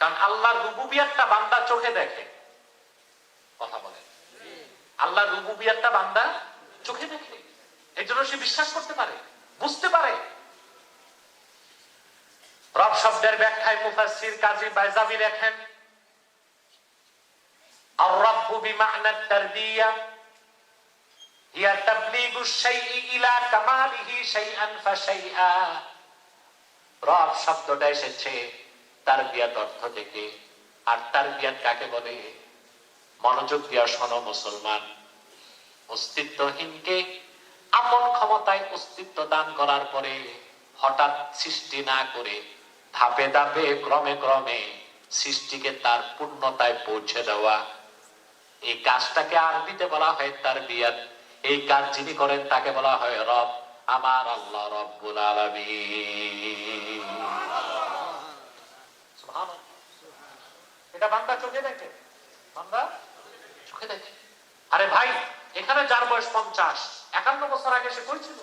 কারণ আল্লাহর রুবুবিয়াতটা বান্দা চোখে দেখে। কথা বলে আল্লাহ রুবুবিয়াতটা বান্দা চোখে দেখে। এই জন্য সে বিশ্বাস করতে পারে, বুঝতে পারে। রব শব্দের ব্যাখ্যায় মুফাসির কাজী বাইজাবি লেখেন আর রব্বু বিমানা তারবিয়া, হিয়া তাবলিগু শাইই ইলা কামালিহি শাইআন ফাশাইআ। রব শব্দটা তার বিয়াত অর্থ থেকে আর তার বিয়াত কাকে বলে? মনোযোগ দিয়া শোনো মুসলমান। অস্তিত্বহীনকে আপন ক্ষমতায় অস্তিত্ব দান করার পরে হঠাৎ সৃষ্টি না করে ধাপে ধাপে, ক্রমে ক্রমে সৃষ্টিকে তার পূর্ণতায় পৌঁছে দেওয়া। এই কাজটাকে আরবিতে বলা হয় তার বিয়াত এই কাজ যিনি করেন তাকে বলা হয় রব। আমার আল্লাহ রব্বুল সুবহানাল্লাহ। এটা বান্দা চোখে দেখে? বান্দা চোখে দেখে। আরে ভাই, এখানে যার বয়স পঞ্চাশ, একান্ন বছর আগে সে করেছিল।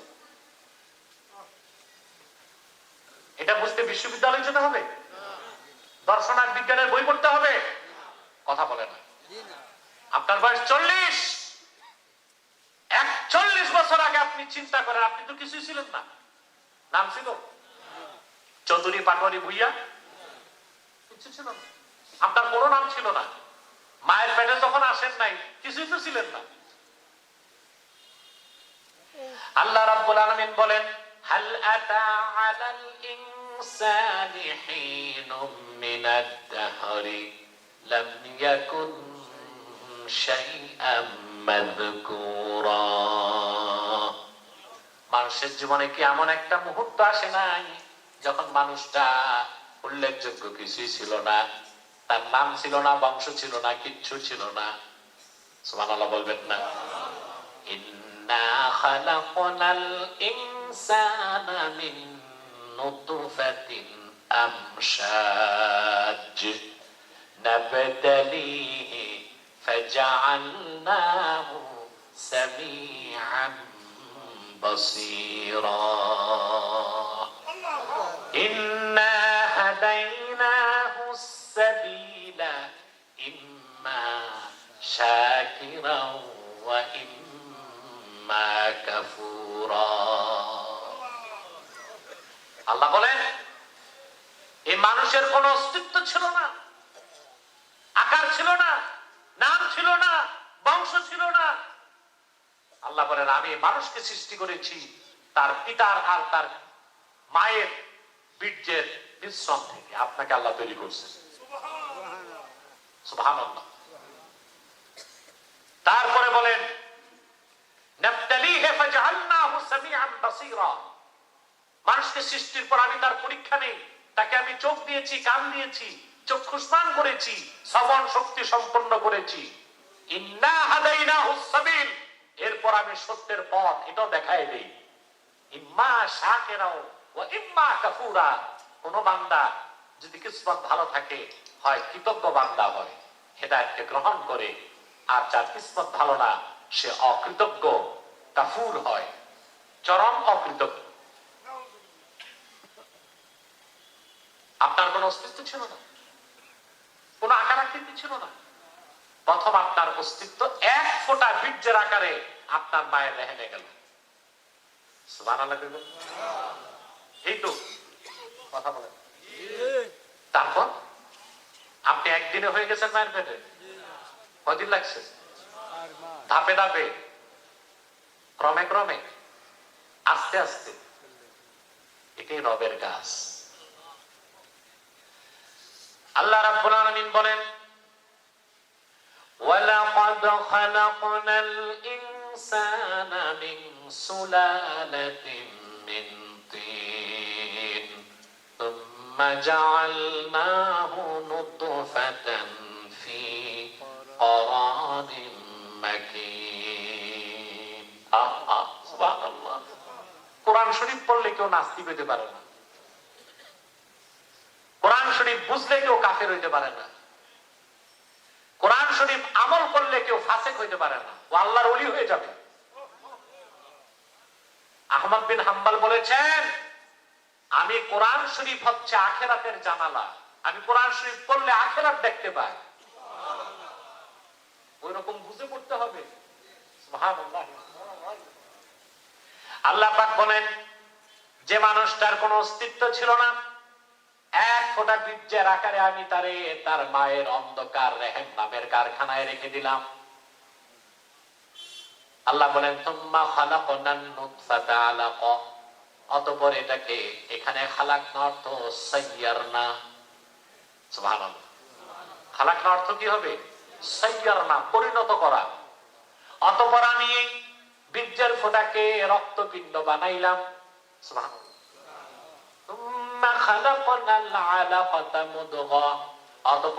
এটা বুঝতে বিশ্ববিদ্যালয় যেতে হবে? দর্শন আর বিজ্ঞানের বই পড়তে হবে? কথা বলে না। আপনার বয়স চল্লিশ। একচল্লিশ বছর আগে আপনি চিন্তা করেন, আপনি তো কিছুই ছিলেন না। নাম ছিল? চৌধুরী পাটোয়ারি ভুইয়া। কিছু ছিল না। আপনার কোনো নাম ছিল না। মায়ের পেটে যখন আসেন নাই, কিছুই তো ছিলেন না। আল্লাহ রাব্বুল আলামিন বলেন, হাল আতা আলাল ইনসানি দাহরি, লাম ইয়াকুন শাইআম মাযকুরা। মানুষের জীবনে কি এমন একটা মুহূর্ত আসে নাই, যখন মানুষটা উল্লেখযোগ্য কিছুই ছিল না তার নাম ছিল না বংশ ছিল না কিচ্ছু ছিল না সুবহানাল্লাহ বলবেন না ইন্না খালাকনাল ইনসানা মিন নুতফাতিন আমশাজ নাবতালিহি ফাজআলনাহু সামিআন بصيرا إنا هديناه السبيل إما شاكرا وإما كفورا আল্লাহ বলেন এই মানুষের কোন অস্তিত্ব ছিল না আকার ছিল না নাম ছিল না বংশ ছিল না আল্লাহ বলেন আমি মানুষকে সৃষ্টি করেছি তার পিতার আর তার মায়ের বীর্যের মিশ্রণ থেকে আপনাকে আল্লাহ তৈরি করছেন তারপরে বলেন মানুষকে সৃষ্টির পর আমি তার পরীক্ষা নেই। তাকে আমি চোখ দিয়েছি, কান দিয়েছি চক্ষুস্নান করেছি, শ্রবণ শক্তি সম্পন্ন করেছি। এরপর আমি সত্যের পথ এটাও দেখাই দেই। ইম্মা শাকেরাও ও ইম্মা কাফুরা, কোন বান্দা যদি কিসমত ভালো থাকে, হয় কৃতজ্ঞ বান্দা হয়, হেদায়তকে গ্রহণ করে। আর যার কিসমত ভালো না, সে অকৃতজ্ঞ কাফুর হয়, চরম অকৃতজ্ঞ। আপনার কোন অস্তিত্ব ছিল না? কোন আকার আকৃতি ছিল না? প্রথম আপনার অস্তিত্ব এক ফোঁটা বীর্যের আকারে আপনার মায়ের রেহেনে গেল। সুবহানাল্লাহ কইবেন? ঠিক কথা বলেন। তারপর? আপনি একদিনে হয়ে গেছেন মায়ের পেটে? কদিন লাগছে? ধাপে ধাপে। ক্রমে ক্রমে। আস্তে আস্তে। এটি রবের গাছ আল্লাহ রাব্বুল আলামিন বলেন ওয়ালাকাদ খালাকনাল ইনসানা মিন সুলালাতিন جعلناه نطفة في قرار مكين آه آه سبحان الله কোরআন শরীফ পড়লে কেউ নাস্তিক হইতে পারে না কোরআন শরীফ বুঝলে কেউ কাফের হইতে পারে না কোরআন শরীফ আমল করলে কেউ ফাসেক হইতে পারে না ও আল্লাহর অলি হয়ে যাবে আহমদ বিন হাম্বাল বলেছেন আমি কোরআন শরীফ হচ্ছে আখেরাতের জানালা। আমি কোরআন শরীফ পড়লে আখেরাত দেখতে পাই। ওই রকম বুঝে পড়তে হবে। আল্লাহ পাক বলেন, যে মানুষটার কোনো অস্তিত্ব ছিল না, এক ফোটা বীর্যের আকারে আমি তারে তার মায়ের অন্ধকার রেহেম নামের কারখানায় রেখে দিলাম। আল্লাহ বলেন তুম্মা খালাকনান নুতফাতা আলাকা। অতপর এটাকে এখানে খালাক অর্থ সৈয়ার না। খালাক অর্থ কি হবে? সৈয়ার না, পরিণত করা। অতপর আমি বীর্যের ফোটাকে রক্তপিণ্ড বানাইলাম।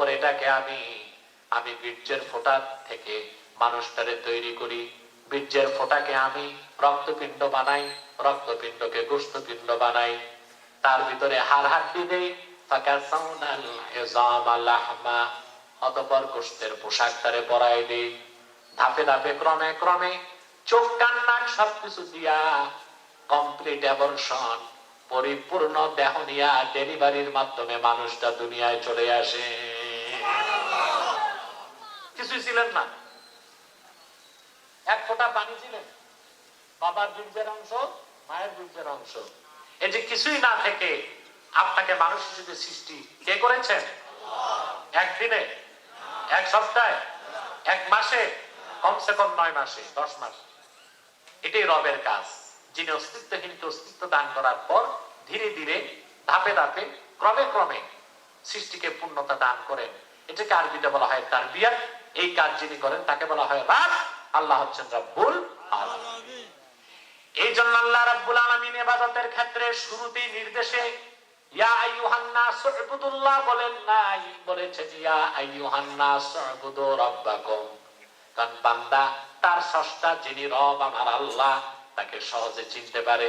এটাকে আমি আমি বীর্যের ফোটা থেকে মানুষটারে তৈরি করি। বীর্যের ফোঁটাকে আমি রক্তপিণ্ড বানাই, রক্তপিণ্ডকে গোস্তপিণ্ড বানাই। তার ভিতরে হাড় হাড্ডি দেই ইজামা গোস্তের পোশাক তারে পরাই দেই। ধাপে ধাপে, ক্রমে ক্রমে চোখ, কান সবকিছু দিয়া কমপ্লিট অ্যাবর্শন পরিপূর্ণ দেহ নিয়া ডেলিভারির মাধ্যমে মানুষটা দুনিয়ায় চলে আসে। কিছুই ছিলেন না। এক ফোঁটা পানি ছিলেন বাবার বীর্যের অংশ, মায়ের বীর্যের অংশ। এই যে কিছুই না থেকে আপনাকে মানুষ হিসেবে সৃষ্টি, কে করেছেন? একদিনে এক সপ্তাহে? এক মাসে? কমসে কম নয় মাসে, দশ মাস। এটাই রবের কাজ। যিনি অস্তিত্বহীনকে অস্তিত্ব দান করার পর ধীরে ধীরে, ধাপে ধাপে, ক্রমে ক্রমে সৃষ্টিকে পূর্ণতা দান করেন। এটাকে আরবিতে বলা হয় তার বিয়ার এই কাজ যিনি করেন, তাকে বলা হয় রাত। আল্লাহ হচ্ছেন রব্বুল এই জন্য আল্লাহ রাব্বুল আলমিন এবাদতের ক্ষেত্রে শুরুতেই নির্দেশে তার সস্তা যিনি রব, আমার আল্লাহ, তাকে সহজে চিনতে পারে।